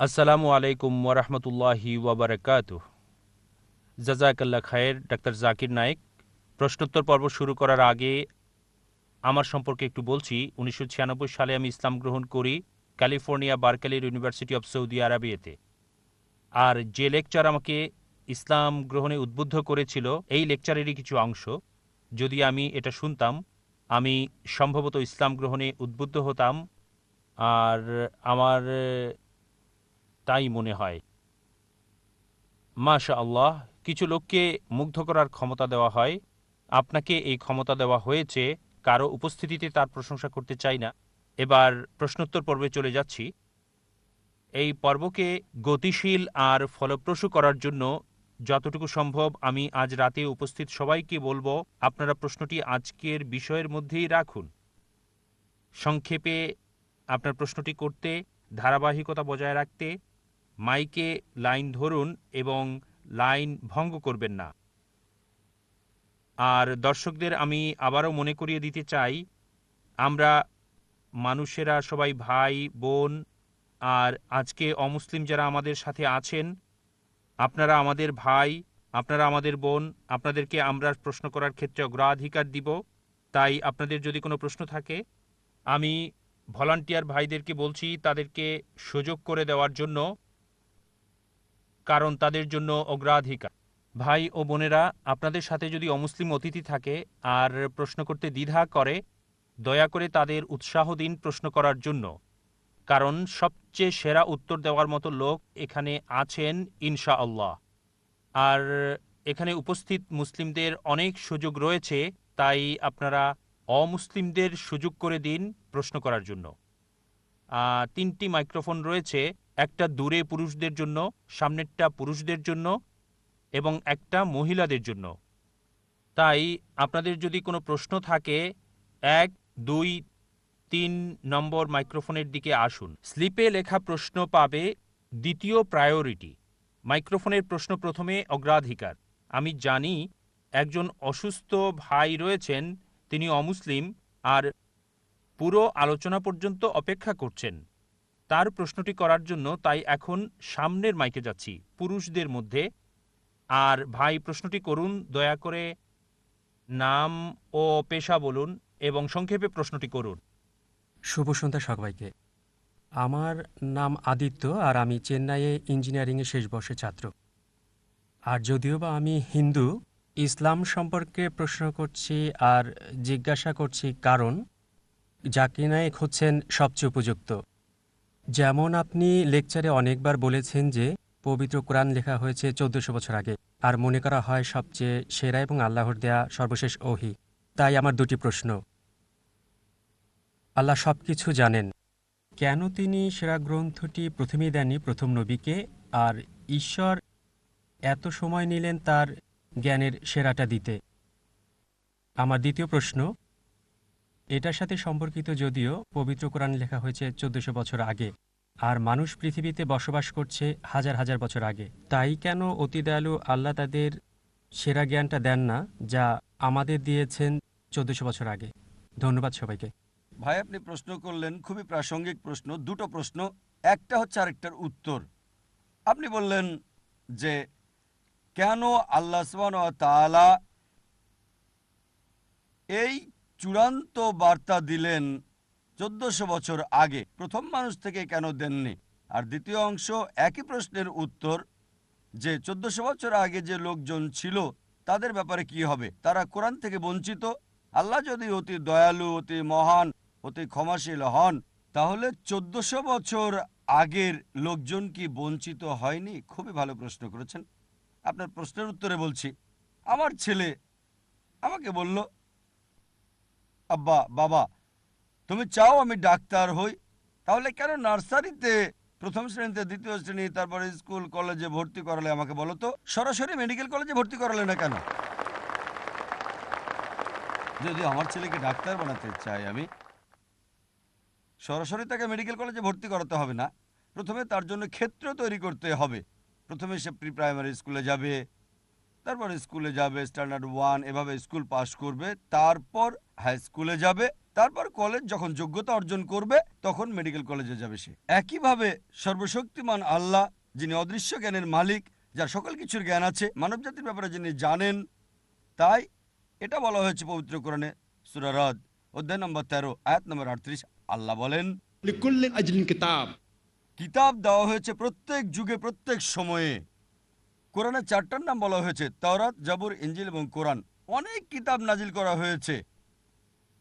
আসসালামু আলাইকুম ওরহমতুল্লাহি ওবরাকাত জাজাকাল্লা খায়ের, ডাক্তার জাকির নায়েক, প্রশ্নোত্তর পর্ব শুরু করার আগে আমার সম্পর্কে একটু বলছি, উনিশশো ছিয়ানব্বই সালে আমি ইসলাম গ্রহণ করি ক্যালিফোর্নিয়া বার্কালির ইউনিভার্সিটি অফ সৌদি আরবিয়াতে। আর যে লেকচার আমাকে ইসলাম গ্রহণে উদ্বুদ্ধ করেছিল, এই লেকচারেরই কিছু অংশ। যদি আমি এটা শুনতাম, আমি সম্ভবত ইসলাম গ্রহণে উদ্বুদ্ধ হতাম। আর আমার তাই মনে হয়। মাশা আল্লাহ কিছু লোককে মুগ্ধ করার ক্ষমতা দেওয়া হয়। আপনাকে এই ক্ষমতা দেওয়া হয়েছে, কারও উপস্থিতিতে তার প্রশংসা করতে চাই না। এবার প্রশ্নোত্তর পর্বে চলে যাচ্ছি। এই পর্বকে গতিশীল আর ফলপ্রসূ করার জন্য যতটুকু সম্ভব আমি আজ রাতে উপস্থিত সবাইকে বলব, আপনারা প্রশ্নটি আজকের বিষয়ের মধ্যেই রাখুন। সংক্ষেপে আপনার প্রশ্নটি করতে, ধারাবাহিকতা বজায় রাখতে মাইকে লাইন ধরুন এবং লাইন ভঙ্গ করবেন না। আর দর্শকদের আমি আবারও মনে করিয়ে দিতে চাই, আমরা মানুষেরা সবাই ভাই, বোন আর আজকে অমুসলিম যারা আমাদের সাথে আছেন, আপনারা আমাদের ভাই, আপনারা আমাদের বোন, আপনাদেরকে আমরা প্রশ্ন করার ক্ষেত্রে অগ্রাধিকার দিব। তাই আপনাদের যদি কোনো প্রশ্ন থাকে, আমি ভলান্টিয়ার ভাইদেরকে বলছি, তাদেরকে সুযোগ করে দেওয়ার জন্য কারণ তাদের জন্য অগ্রাধিকার। ভাই ও বোনেরা, আপনাদের সাথে যদি অমুসলিম অতিথি থাকে আর প্রশ্ন করতে দ্বিধা করে, দয়া করে তাদের উৎসাহ দিন প্রশ্ন করার জন্য। কারণ সবচেয়ে সেরা উত্তর দেওয়ার মতো লোক এখানে আছেন ইনশা আল্লাহ আর এখানে উপস্থিত মুসলিমদের অনেক সুযোগ রয়েছে, তাই আপনারা অমুসলিমদের সুযোগ করে দিন প্রশ্ন করার জন্য। তিনটি মাইক্রোফোন রয়েছে। একটা দূরে পুরুষদের জন্য, সামনেরটা পুরুষদের জন্য এবং একটা মহিলাদের জন্য। তাই আপনাদের যদি কোনো প্রশ্ন থাকে, এক, দুই, তিন নম্বর মাইক্রোফোনের দিকে আসুন। স্লিপে লেখা প্রশ্ন পাবে, দ্বিতীয় প্রায়োরিটি। মাইক্রোফোনের প্রশ্ন প্রথমে অগ্রাধিকার। আমি জানি একজন অসুস্থ ভাই রয়েছেন, তিনি অমুসলিম, আর পুরো আলোচনা পর্যন্ত অপেক্ষা করছেন। তার প্রশ্নটি করার জন্য তাই এখন সামনের মাইকে যাচ্ছি। পুরুষদের মধ্যে। আর ভাই, প্রশ্নটি করুন, দয়া করে নাম ও পেশা বলুন এবং সংক্ষেপে প্রশ্নটি করুন। শুভ সন্ধ্যা সবাইকে। আমার নাম আদিত্য আর আমি চেন্নাইয়ে ইঞ্জিনিয়ারিংয়ে শেষ বর্ষের ছাত্র। আর যদিও বা আমি হিন্দু, ইসলাম সম্পর্কে প্রশ্ন করছি আর জিজ্ঞাসা করছি কারণ জাকির নায়েক হচ্ছেন সবচেয়ে উপযুক্ত। যেমন আপনি লেকচারে অনেকবার বলেছেন যে পবিত্র কোরআন লেখা হয়েছে চোদ্দশো বছর আগে, আর মনে করা হয় সবচেয়ে সেরা এবং আল্লাহর দেয়া সর্বশেষ ওহি। তাই আমার দুটি প্রশ্ন। আল্লাহ সব কিছু জানেন। কেন তিনি সেরা গ্রন্থটি প্রথমেই দেননি প্রথম নবীকে, আর ঈশ্বর এত সময় নিলেন তার জ্ঞানের সেরাটা দিতে? আমার দ্বিতীয় প্রশ্ন এটার সাথে সম্পর্কিত যদিও পবিত্র কোরআন লেখা হয়েছে চোদ্দশো বছর আগে, আর মানুষ পৃথিবীতে বসবাস করছে হাজার হাজার বছর আগে। তাই কেন অতি দয়ালু আল্লাহ তাদের সেরা জ্ঞানটা দেন না যা আমাদের দিয়েছেন চোদ্দশো বছর আগে? ধন্যবাদ সবাইকে। ভাই, আপনি প্রশ্ন করলেন, খুবই প্রাসঙ্গিক প্রশ্ন, দুটো প্রশ্ন, একটা হচ্ছে আরেকটার উত্তর। আপনি বললেন যে, কেন আল্লাহ সুবহানাহু ওয়া তাআলা এই চূড়ান্ত বার্তা দিলেন চোদ্দশো বছর আগে। প্রথম মানুষ থেকে কেন দেননি? আর দ্বিতীয় অংশ, একই প্রশ্নের উত্তর, যে চোদ্দশো বছর আগে যে লোকজন ছিল, তাদের ব্যাপারে কি হবে? তারা কোরআন থেকে বঞ্চিত। আল্লাহ যদি অতি দয়ালু, অতি মহান, অতি ক্ষমাশীল হন, তাহলে চোদ্দশো বছর আগের লোকজন কি বঞ্চিত হয়নি? খুবই ভালো প্রশ্ন করেছেন। আপনার প্রশ্নের উত্তরে বলছি, আমার ছেলে আমাকে বলল আব্বা, বাবা, তুমি চাও আমি ডাক্তার হই? তাহলে কেন নার্সারিতে প্রথম শ্রেণীতে, দ্বিতীয় শ্রেণি, তারপরে স্কুল, কলেজে ভর্তি করালে আমাকে বলো তো? সরাসরি মেডিকেল কলেজে ভর্তি করালে না কেন? যদি আমার ছেলেকে ডাক্তার বানাতে চাই আমি, সরাসরি তাকে মেডিকেল কলেজে ভর্তি করাতে হবে না। প্রথমে তার জন্য ক্ষেত্র তৈরি করতে হবে। প্রথমে সে প্রি প্রাইমারি স্কুলে যাবে তারপর স্কুলে যাবে স্ট্যান্ডার্ড ওয়ান এভাবে স্কুল পাশ করবে তারপর হাই স্কুলে যাবে তারপর কলেজ যখন যোগ্যতা অর্জন করবে তখন মেডিকেল কলেজে যাবে সে। একইভাবে সর্বশক্তিমান আল্লাহ যিনি অদৃশ্য জ্ঞানের মালিক যার সকল কিছুর জ্ঞান আছে মানব জাতির ব্যাপারে যিনি জানেন তাই এটা বলা হয়েছে পবিত্র কোরণে সুরারদ অধ্যায় নম্বর তেরো আয়াত নম্বর আটত্রিশ আল্লাহ বলেন কিতাব। কিতাব দেওয়া হয়েছে প্রত্যেক যুগে প্রত্যেক সময়ে। কোরআনের চারটার নাম বলা হয়েছে, তাওরাত, জাবুর ইঞ্জিল এবং কোরআন। অনেক কিতাব নাজিল করা হয়েছে।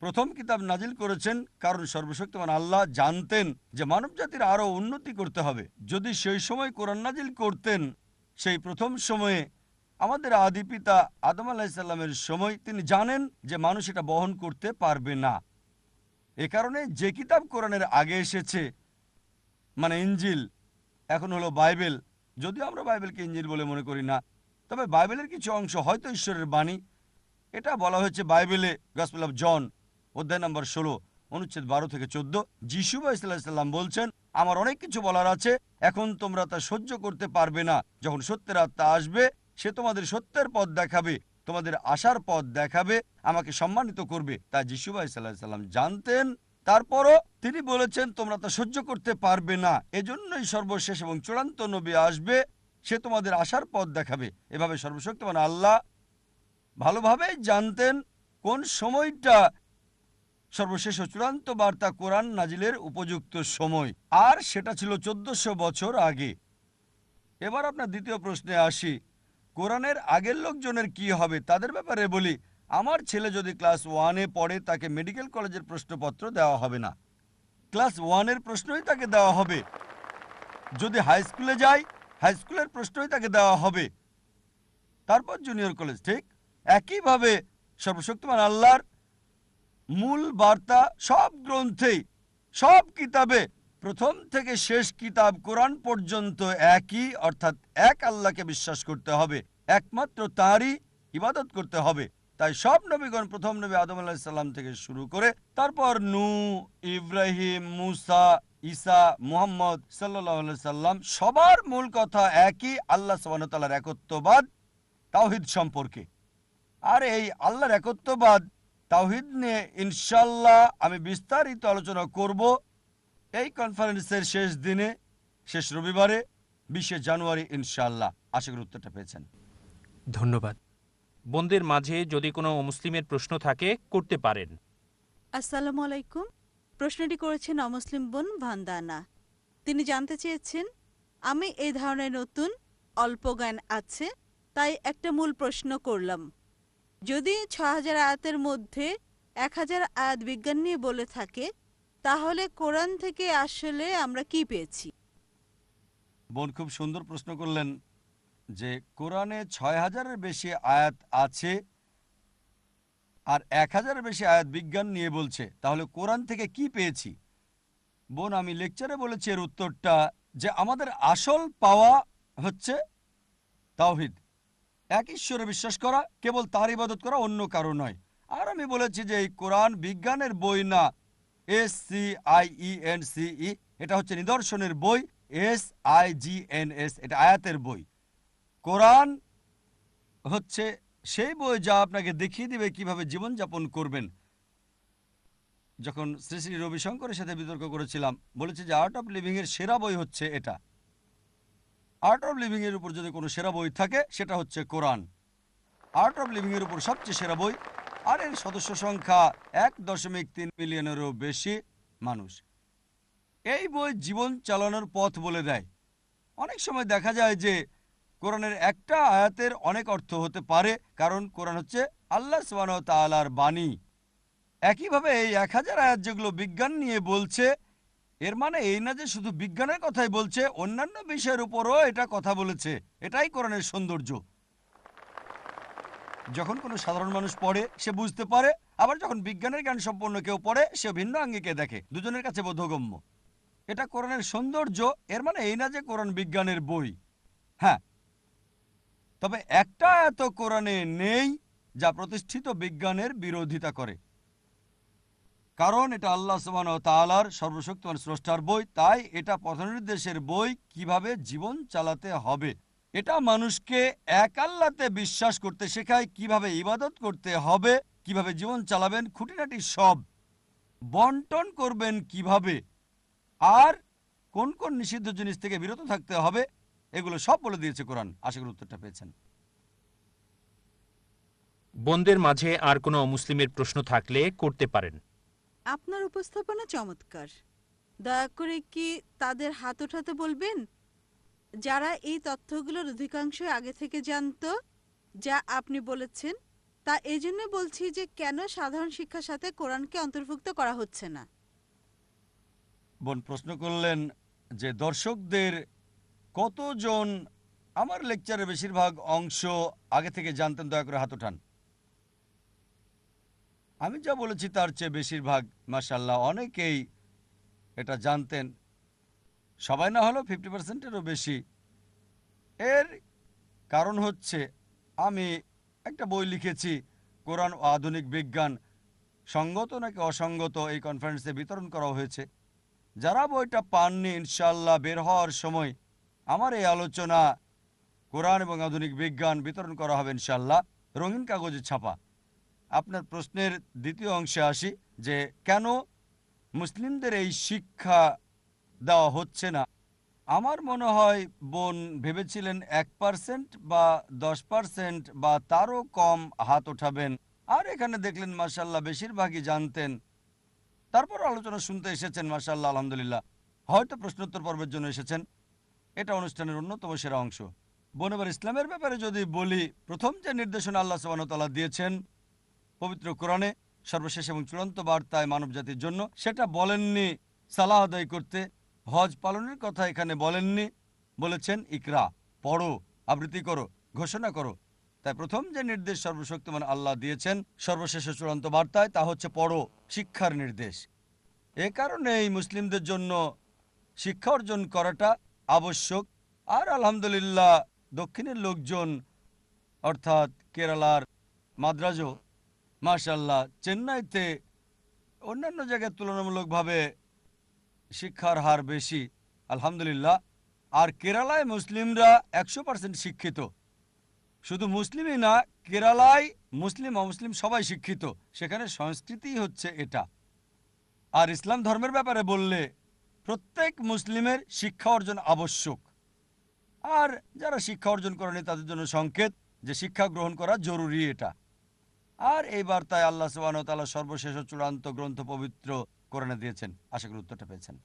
প্রথম কিতাব নাজিল করেছেন কারণ সর্বশক্তিমান আল্লাহ, জানতেন যে মানব জাতির আরও উন্নতি করতে হবে। যদি সেই সময় কোরআন নাজিল করতেন, সেই প্রথম সময়ে আমাদের আদি পিতা আদম আলাহিসাল্লামের সময় তিনি জানেন যে মানুষ এটা বহন করতে পারবে না। এ কারণে যে কিতাব কোরআনের আগে এসেছে মানে ইঞ্জিল এখন হলো বাইবেল যদিও আমরা বাইবেলকে ইঞ্জিল বলে মনে করি না, তবে বাইবেলের কিছু অংশ হয়তো ঈশ্বরের বাণী। এটা বলা হয়েছে বাইবেলে গসপেল অফ জন অধ্যায় নম্বর ষোলো, অনুচ্ছেদ বারো থেকে চোদ্দ। যিশু বা ইসলাম বলছেন, আমার অনেক কিছু বলার আছে, এখন তোমরা তা সহ্য করতে পারবে না। যখন সত্যের আত্মা আসবে, সে তোমাদের সত্যের পথ দেখাবে, তোমাদের আশার পথ দেখাবে, আমাকে সম্মানিত করবে। তা যিশু সাল্লাম জানতেন তারপরও তিনি বলেছেন, তোমরা তা সহ্য করতে পারবে না। এজন্যই সর্বশেষ এবং চূড়ান্ত নবী আসবে। সে তোমাদের আসার পথ দেখাবে। এভাবে সর্বশক্তিমান আল্লাহ ভালোভাবে জানতেন কোন সময়টা সর্বশেষ ও চূড়ান্ত বার্তা কোরআন নাজিলের উপযুক্ত সময়। আর সেটা ছিল চোদ্দশো বছর আগে। এবার আপনার দ্বিতীয় প্রশ্নে আসি। কোরআনের আগের লোকজনের কি হবে, তাদের ব্যাপারে বলি। আমার ছেলে যদি ক্লাস ওয়ানে পড়ে, তাকে মেডিকেল কলেজের প্রশ্নপত্র দেওয়া হবে না। ক্লাস ওয়ানের প্রশ্নই তাকে দেওয়া হবে। যদি হাই স্কুলে যায় হাই স্কুলের প্রশ্নই তাকে দেওয়া হবে। তারপর জুনিয়র কলেজ, ঠিক? একইভাবে সর্বশক্তিমান আল্লাহর মূল বার্তা সব গ্রন্থেই, সব কিতাবে প্রথম থেকে শেষ কিতাব কোরআন পর্যন্ত একই, অর্থাৎ এক আল্লাহকে বিশ্বাস করতে হবে। একমাত্র তাঁরই ইবাদত করতে হবে। তাই সব নবীগণ প্রথম নবী আদম আলাহিসাল্লাম থেকে শুরু করে তারপর নু, ইব্রাহিম, মুসা, ঈসা, মুহাম্মদ সাল্লাহ সাল্লাম সবার মূল কথা একই আল্লাহ সাবানতালার একত্ববাদ তাওহিদ সম্পর্কে। আর এই আল্লাহর একত্ববাদ, তাওহিদ নিয়ে ইনশাল্লাহ আমি বিস্তারিত আলোচনা করব এই কনফারেন্সের শেষ দিনে, শেষ রবিবারে, বিশে জানুয়ারি ইনশাল্লাহ আশা করি উত্তরটা পেয়েছেন। ধন্যবাদ। বোনদের মাঝে যদি কোনো মুসলিমের প্রশ্ন থাকে করতে পারেন। আসসালামু আলাইকুম। প্রশ্নটি করেছেন অমুসলিম বোন ভান্দানা। তিনি জানতে চেয়েছেন আমি এই ধরনের নতুন অল্প জ্ঞান আছে তাই একটা মূল প্রশ্ন করলাম। যদি ছ হাজার আয়াতের মধ্যে এক হাজার আয়াত বিজ্ঞান নিয়ে বলে থাকে তাহলে কোরআন থেকে আসলে আমরা কি পেয়েছি? বোন খুব সুন্দর প্রশ্ন করলেন। যে কোরআনে ছয় হাজারের বেশি আয়াত আছে আর এক হাজারের বেশি আয়াত বিজ্ঞান নিয়ে বলছে, তাহলে কোরআন থেকে কি পেয়েছি? বোন, আমি লেকচারে বলেছি এর উত্তরটা যে আমাদের আসল পাওয়া হচ্ছে তাওহিদ। এক ঈশ্বরে বিশ্বাস করা, কেবল তার ইবাদত করা অন্য কারও নয়। আর আমি বলেছি যে এই কোরআন বিজ্ঞানের বই না, S C I E N C E, এটা হচ্ছে নিদর্শনের বই, S I G N S, এটা আয়াতের বই। কোরআন হচ্ছে সেই বই যা আপনাকে দেখিয়ে দিবে কীভাবে জীবনযাপন করবেন। যখন শ্রী শ্রী রবিশঙ্করের সাথে বিতর্ক করেছিলাম, বলেছি যে আর্ট অফ লিভিং এর সেরা বই হচ্ছে এটা। আর্ট অফ লিভিং এর উপর যদি কোনো সেরা বই থাকে, সেটা হচ্ছে কোরআন। আর্ট অফ লিভিং এর উপর সবচেয়ে সেরা বই, আর এর সদস্য সংখ্যা এক দশমিক তিন মিলিয়নেরও বেশি মানুষ। এই বই জীবন চালানোর পথ বলে দেয়। অনেক সময় দেখা যায় যে কোরআনের একটা আয়াতের অনেক অর্থ হতে পারে, কারণ কোরআন হচ্ছে আল্লাহ সুবাহ তালার বাণী। একইভাবে এই এক হাজার আয়াত যেগুলো বিজ্ঞান নিয়ে বলছে, এর মানে এই না যে শুধু বিজ্ঞানের কথাই বলছে, অন্যান্য বিষয়ের উপরও এটা কথা বলেছে। এটাই কোরআনের সৌন্দর্য। যখন কোনো সাধারণ মানুষ পড়ে, সে বুঝতে পারে, আবার যখন বিজ্ঞানের জ্ঞান সম্পন্ন কেউ পড়ে, সে ভিন্ন আঙ্গিকে দেখে, দুজনের কাছে বোধগম্য। এটা কোরআনের সৌন্দর্য, এর মানে এই না যে কোরআন বিজ্ঞানের বই। হ্যাঁ তবে একটা এত কোরআনে নেই যা প্রতিষ্ঠিত বিজ্ঞানের বিরোধিতা করে। কারণ এটা আল্লাহ সুবান তালার সর্বশক্তিমান স্রষ্টার বই, তাই এটা পথনির্দেশের বই কীভাবে জীবন চালাতে হবে, এটা মানুষকে এক আল্লাতে বিশ্বাস করতে শেখায়, কীভাবে ইবাদত করতে হবে, কীভাবে জীবন চালাবেন, খুঁটিনাটি সব বন্টন করবেন কীভাবে, আর কোন কোন নিষিদ্ধ জিনিস থেকে বিরত থাকতে হবে এগুলো সব বলে দিয়েছে কোরআন। আশা করি উত্তরটা পেয়েছেন। বোনদের মাঝে আর কোনো অমুসলিমের প্রশ্ন থাকলে করতে পারেন। আপনার উপস্থাপনা চমৎকার। দয়া করে কি তাদের হাত ওঠাতে বলবেন? যারা এই তথ্যগুলোর অধিকাংশ আগে থেকে জানতো যা আপনি বলেছেন তা এই জন্য বলছি যে কেন সাধারণ শিক্ষার সাথে কোরআনকে অন্তর্ভুক্ত করা হচ্ছে না? বোন প্রশ্ন করলেন যে দর্শকদের কতজন আমার লেকচারের বেশিরভাগ অংশ আগে থেকে জানতেন, দয়া করে হাত ওঠান। আমি যা বলেছি তার চেয়ে বেশিরভাগ মাসাল্লাহ অনেকেই এটা জানতেন। সবাই না হলেও ফিফটি পার্সেন্টেরও বেশি। এর কারণ হচ্ছে, আমি একটা বই লিখেছি, কোরআন ও আধুনিক বিজ্ঞান, সঙ্গত নাকি অসঙ্গত, এই কনফারেন্সে বিতরণ করা হয়েছে। যারা বইটা পাননি ইনশাল্লাহ বের হওয়ার সময় আমার এই আলোচনা কোরআন এবং আধুনিক বিজ্ঞান বিতরণ করা হবে ইনশাল্লাহ রঙিন কাগজে ছাপা। আপনার প্রশ্নের দ্বিতীয় অংশে আসি যে, কেন মুসলিমদের এই শিক্ষা দেওয়া হচ্ছে না? আমার মনে হয় বোন ভেবেছিলেন এক পার্সেন্ট বা দশ পার্সেন্ট বা তারও কম হাত ওঠাবেন। আর এখানে দেখলেন মাসাল্লাহ বেশিরভাগই জানতেন। তারপর আলোচনা শুনতে এসেছেন মাসাল্লাহ আলহামদুলিল্লাহ। হয়তো প্রশ্নোত্তর পর্বের জন্য এসেছেন। এটা অনুষ্ঠানের অন্যতম সেরা অংশ। বোন এবার ইসলামের ব্যাপারে যদি বলি, প্রথম যে নির্দেশনা আল্লাহ সুবাহতাল্লাহ দিয়েছেন পবিত্র কোরআনে, সর্বশেষ এবং চূড়ান্ত বার্তায় মানব জাতির জন্য, সেটা বলেননি সালাহ আদায় করতে, হজ পালনের কথা এখানে বলেননি, বলেছেন ইকরা, পড়ো, আবৃত্তি করো, ঘোষণা করো। তাই প্রথম যে নির্দেশ সর্বশক্তিমান আল্লাহ দিয়েছেন, সর্বশেষ চূড়ান্ত বার্তায়, তা হচ্ছে পড়ো, শিক্ষার নির্দেশ। এ কারণেই মুসলিমদের জন্য শিক্ষা অর্জন করাটা আবশ্যক। আর আলহামদুলিল্লাহ, দক্ষিণের লোকজন, অর্থাৎ কেরালার মাদ্রাজও মাশাল্লাহ চেন্নাইতে অন্যান্য জায়গায় তুলনামূলকভাবে শিক্ষার হার বেশি, আলহামদুলিল্লাহ। আর কেরালায় মুসলিমরা একশো পার্সেন্ট শিক্ষিত। শুধু মুসলিমই না, কেরালায় মুসলিম, অমুসলিম সবাই শিক্ষিত। সেখানে সংস্কৃতি হচ্ছে এটা। আর ইসলাম ধর্মের ব্যাপারে বললে প্রত্যেক মুসলিমের শিক্ষা অর্জন আবশ্যক। আর যারা শিক্ষা অর্জন করেনি, তাদের জন্য সংকেত যে শিক্ষা গ্রহণ করা জরুরি এটা। আর এই বার্তায় আল্লাহ সুবাহ তালা সর্বশেষ চূড়ান্ত গ্রন্থ পবিত্র করে দিয়েছেন। আশা করি উত্তরটা পেয়েছেন।